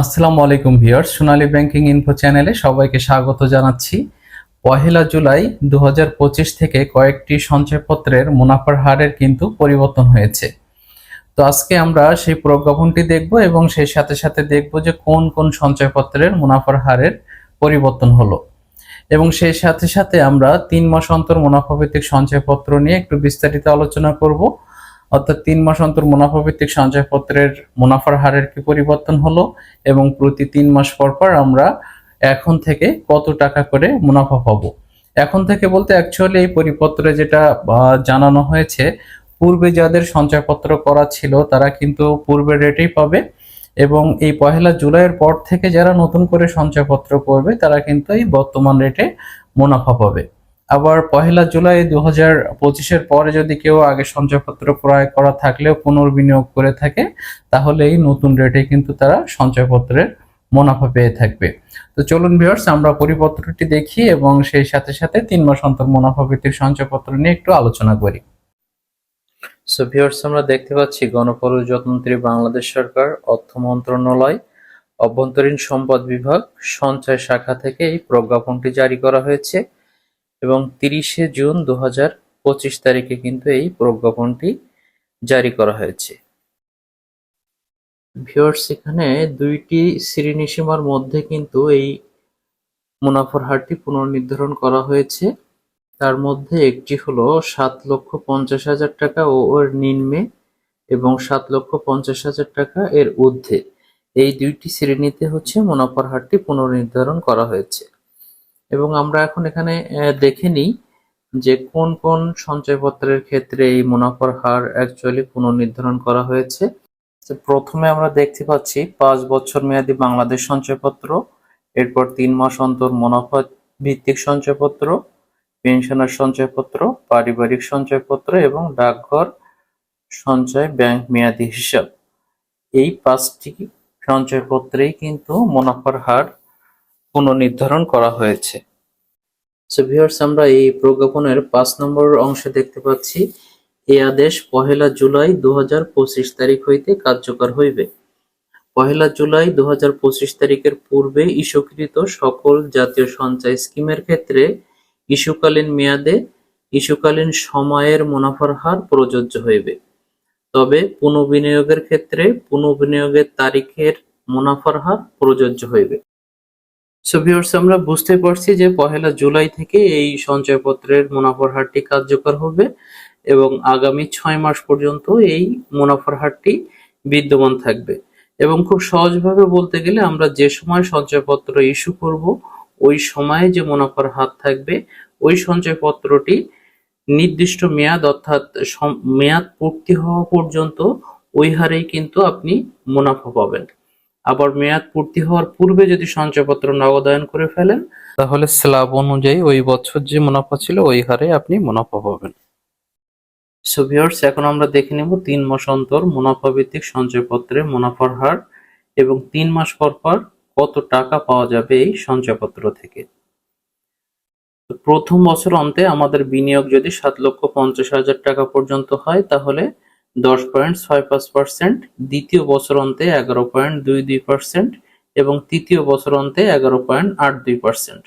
আসসালামু আলাইকুম ভিউয়ার্স, সোনালী banking info চ্যানেলে সবাইকে স্বাগত জানাচ্ছি। পহেলা জুলাই দু হাজার পঁচিশ থেকে কয়েকটি সঞ্চয়পত্রের মুনাফার হারের কিন্তু পরিবর্তন হয়েছে। তো আজকে আমরা সেই প্রজ্ঞাপনটি দেখব এবং সেই সাথে সাথে দেখব যে কোন কোন সঞ্চয়পত্রের মুনাফার হারের পরিবর্তন হলো। এবং সেই সাথে সাথে আমরা তিন মাস অন্তর মুনাফা ভিত্তিক সঞ্চয়পত্র নিয়ে একটু বিস্তারিত আলোচনা করব। অর্থাৎ তিন মাস অন্তর মুনাফা ভিত্তিক সঞ্চয়পত্রের মুনাফার হারের কি পরিবর্তন হলো? এবং প্রতি তিন মাস পর পর আমরা এখন থেকে কত টাকা করে মুনাফা পাবো? এখন থেকে বলতে অ্যাকচুয়ালি এই পরিপত্রে যেটা জানানো হয়েছে, পূর্বে যাদের সঞ্চয়পত্র করা ছিল তারা কিন্তু পূর্বের রেটেই পাবে এবং এই পহেলা জুলাইয়ের পর থেকে যারা নতুন করে সঞ্চয়পত্র করবে তারা কিন্তু এই বর্তমান রেটে মুনাফা পাবে। আবার পহেলা জুলাই দু হাজার পঁচিশের পরে যদি কেউ আগে সঞ্চয়পত্র ক্রয় করা থাকলেও পুনর্বিনিয়োগ করে থাকে, তাহলে এই নতুন রেটে কিন্তু তারা সঞ্চয়পত্রের মুনাফা পেয়ে থাকবে। তো চলুন ভিউয়ার্স আমরা পরিপত্রটি দেখি এবং সেই সাথে সাথে তিন মাস অন্তর মুনাফা ভিত্তিক সঞ্চয়পত্র নিয়ে একটু আলোচনা করি। সো ভিউয়ার্স আমরা দেখতে পাচ্ছি গণপ্রজাতন্ত্রী বাংলাদেশ সরকার, অর্থ মন্ত্রণালয়, অভ্যন্তরীণ সম্পদ বিভাগ, সঞ্চয় শাখা থেকে এই প্রজ্ঞাপনটি জারি করা হয়েছে। এবং তিরিশে জুন দু হাজার পঁচিশ তারিখে কিন্তু এই প্রজ্ঞাপনটি জারি করা হয়েছে। ভিউয়ার্স এখানে দুইটি শ্রেণীসীমার মধ্যে কিন্তু এই মুনাফার হারটি পুনর্নির্ধারণ করা হয়েছে। তার মধ্যে একটি হলো সাত লক্ষ পঞ্চাশ হাজার টাকা ও এর নিম্নে এবং সাত লক্ষ পঞ্চাশ হাজার টাকা এর ঊর্ধ্বে। এই দুইটি শ্রেণীতে হচ্ছে মুনাফার হারটি পুনর্নির্ধারণ করা হয়েছে। এবং আমরা এখন এখানে দেখে নিই যে কোন কোন সঞ্চয়পত্রের ক্ষেত্রে এই মুনাফার হার অ্যাকচুয়ালি পুনর্নির্ধারণ করা হয়েছে। প্রথমে আমরা দেখতে পাচ্ছি পাঁচ বছর মেয়াদি বাংলাদেশ সঞ্চয়পত্র, এরপর তিন মাস অন্তর মুনাফা ভিত্তিক সঞ্চয়পত্র, পেনশনার সঞ্চয়পত্র, পারিবারিক সঞ্চয়পত্র এবং ডাকঘর সঞ্চয় ব্যাংক মেয়াদি হিসাব। এই পাঁচটি সঞ্চয়পত্রেই কিন্তু মুনাফার হার পুনর্নির্ধারণ করা হয়েছে। আমরা এই প্রজ্ঞাপনের পাঁচ নম্বর অংশে দেখতে পাচ্ছি। এই আদেশ পহেলা জুলাই দুহাজার পঁচিশ তারিখ হইতে কার্যকর হইবে। পহেলা জুলাই দুহাজার পঁচিশ তারিখের পূর্বে ইস্যুকৃত সকল জাতীয় সঞ্চয় স্কিমের ক্ষেত্রে ইস্যুকালীন মেয়াদে ইস্যুকালীন সময়ের মুনাফার হার প্রযোজ্য হইবে। তবে পুনঃবিনিয়োগের ক্ষেত্রে পুনঃবিনিয়োগের তারিখের মুনাফার হার প্রযোজ্য হইবে। সো ভিউয়ার্স আমরা বুঝতে পারছি যে পহেলা জুলাই থেকে এই সঞ্চয়পত্রের মুনাফার হারটি কার্যকর হবে এবং আগামী ছয় মাস পর্যন্ত এই মুনাফার হারটি বিদ্যমান থাকবে। এবং খুব সহজভাবে বলতে গেলে আমরা যে সময় সঞ্চয়পত্র ইস্যু করব, ওই সময়ে যে মুনাফার হার থাকবে, ওই সঞ্চয়পত্রটি নির্দিষ্ট মেয়াদ অর্থাৎ মেয়াদ পূর্তি হওয়া পর্যন্ত ওই হারেই কিন্তু আপনি মুনাফা পাবেন। আবার মেয়াদ পূর্তি হওয়ার পূর্বে যদি সঞ্চয়পত্র নগদায়ন করে ফেলেন, তাহলে স্ল্যাব অনুযায়ী ওই বছর যে মুনাফা ছিল ওই হারে আপনি মুনাফা পাবেন। সো ভিউয়ার্স এখন আমরা দেখে নেব তিন মাস অন্তর মুনাফা ভিত্তিক সঞ্চয়পত্রে মুনাফার হার এবং তিন মাস পর পর কত টাকা পাওয়া যাবে এই সঞ্চয়পত্র থেকে। প্রথম বছর অন্তে আমাদের বিনিয়োগ যদি সাত লক্ষ পঞ্চাশ হাজার টাকা পর্যন্ত হয়, তাহলে দশ পয়েন্ট ছয় পাঁচ পার্সেন্ট, দ্বিতীয় বছর অন্তে এগারো পয়েন্ট দুই দুই পার্সেন্ট এবং তৃতীয় বছর অন্তে এগারো পয়েন্ট আট দুই পার্সেন্ট।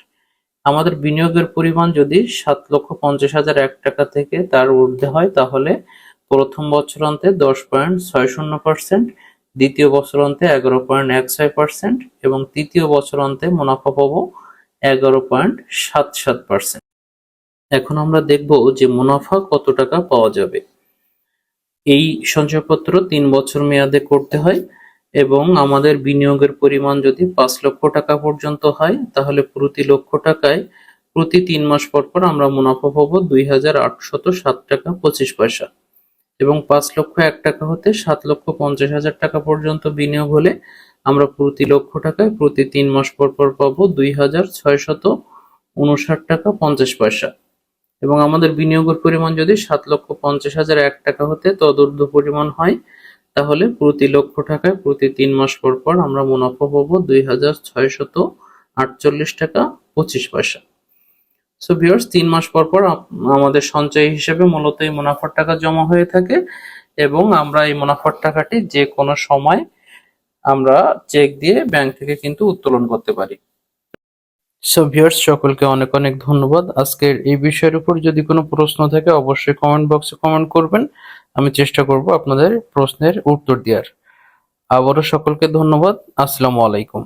আমাদের বিনিয়োগের পরিমাণ যদি সাত লক্ষ পঞ্চাশ হাজার এক টাকা থেকে তার ঊর্ধ্বে হয়, তাহলে প্রথম বছর অন্তে দশ পয়েন্ট ছয় শূন্য পার্সেন্ট, দ্বিতীয় বছর অন্তে এগারো পয়েন্ট এক ছয় পার্সেন্ট এবং তৃতীয় বছর অন্তে মুনাফা পাবো এগারো পয়েন্ট সাত সাত পার্সেন্ট। এখন আমরা দেখব যে মুনাফা কত টাকা পাওয়া যাবে। এই সঞ্চয়পত্র তিন বছর মেয়াদে করতে হয় এবং আমাদের বিনিয়োগের পরিমাণ যদি পাঁচ লক্ষ টাকা পর্যন্ত হয়, তাহলে প্রতি লক্ষ টাকায় প্রতি তিন মাস পর পর আমরা মুনাফা পাবো দুই হাজার আটশত সাত টাকা পঁচিশ পয়সা। এবং পাঁচ লক্ষ এক টাকা হতে সাত লক্ষ পঞ্চাশ হাজার টাকা পর্যন্ত বিনিয়োগ হলে আমরা প্রতি লক্ষ টাকায় প্রতি তিন মাস পর পর পাবো দুই হাজার ছয়শত উনষাট টাকা পঞ্চাশ পয়সা। এবং আমাদের বিনিয়োগের পরিমাণ যদি সাত লক্ষ পঞ্চাশ হাজার এক টাকা হতে তদূর্ধ্ব পরিমাণ হয়, তাহলে প্রতি লক্ষ টাকায় প্রতি তিন মাস পর পর আমরা মুনাফা পাবো দুই হাজার ছয়শত আটচল্লিশ টাকা পঁচিশ পয়সা। সো ভিউয়ার্স তিন মাস পর পর আমাদের সঞ্চয় হিসেবে মূলত এই মুনাফার টাকা জমা হয়ে থাকে এবং আমরা এই মুনাফার টাকাটি যে কোনো সময় আমরা চেক দিয়ে ব্যাংক থেকে কিন্তু উত্তোলন করতে পারি। সো ভিউয়ার্স সকলকে অনেক অনেক ধন্যবাদ। আজকের এই বিষয়ের উপর যদি কোনো প্রশ্ন থাকে, অবশ্যই কমেন্ট বক্সে কমেন্ট করবেন। আমি চেষ্টা করব আপনাদের প্রশ্নের উত্তর দেওয়ার। আবারও সকলকে ধন্যবাদ। আসসালামু আলাইকুম।